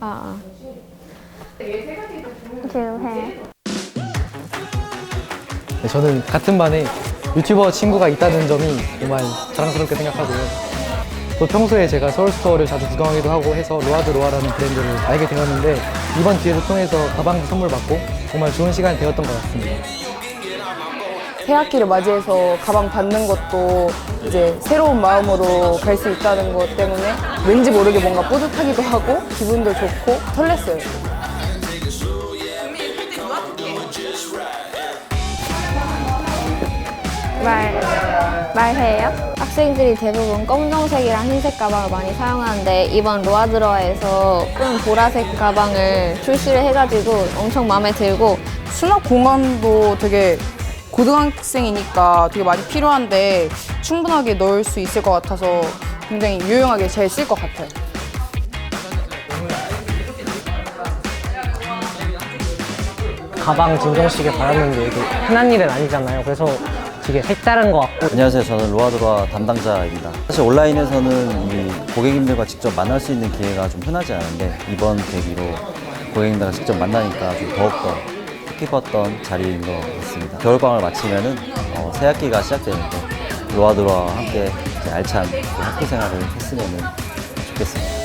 아. 조용해. 네, 저는 같은 반에 유튜버 친구가 있다는 점이 정말 자랑스럽게 생각하고요. 또 평소에 제가 서울스토어를 자주 구경하기도 하고 해서 로아드 로아라는 브랜드를 알게 되었는데 이번 기회를 통해서 가방도 선물 받고 정말 좋은 시간이 되었던 것 같습니다. 새 학기를 맞이해서 가방 받는 것도 이제 새로운 마음으로 갈 수 있다는 것 때문에 왠지 모르게 뭔가 뿌듯하기도 하고 기분도 좋고 설렜어요. 말, 말해요? 학생들이 대부분 검정색이랑 흰색 가방을 많이 사용하는데 이번 로아드로아에서 끈 보라색 가방을 출시를 해가지고 엄청 마음에 들고 수납 공간도 되게 고등학생이니까 되게 많이 필요한데 충분하게 넣을 수 있을 것 같아서 굉장히 유용하게 잘 쓸 것 같아요. 가방 증정식에 받았는데 이게 흔한 일은 아니잖아요. 그래서 되게 색다른 것 같고 안녕하세요. 저는 로아드로아 담당자입니다. 사실 온라인에서는 이 고객님들과 직접 만날 수 있는 기회가 좀 흔하지 않은데 이번 계기로 고객님들과 직접 만나니까 좀 더욱더 뜻깊었던 자리인 것 같습니다. 겨울방을 마치면은 어, 새 학기가 시작되는데 로아드로아와 함께 알찬 그 학교 생활을 했으면 좋겠습니다.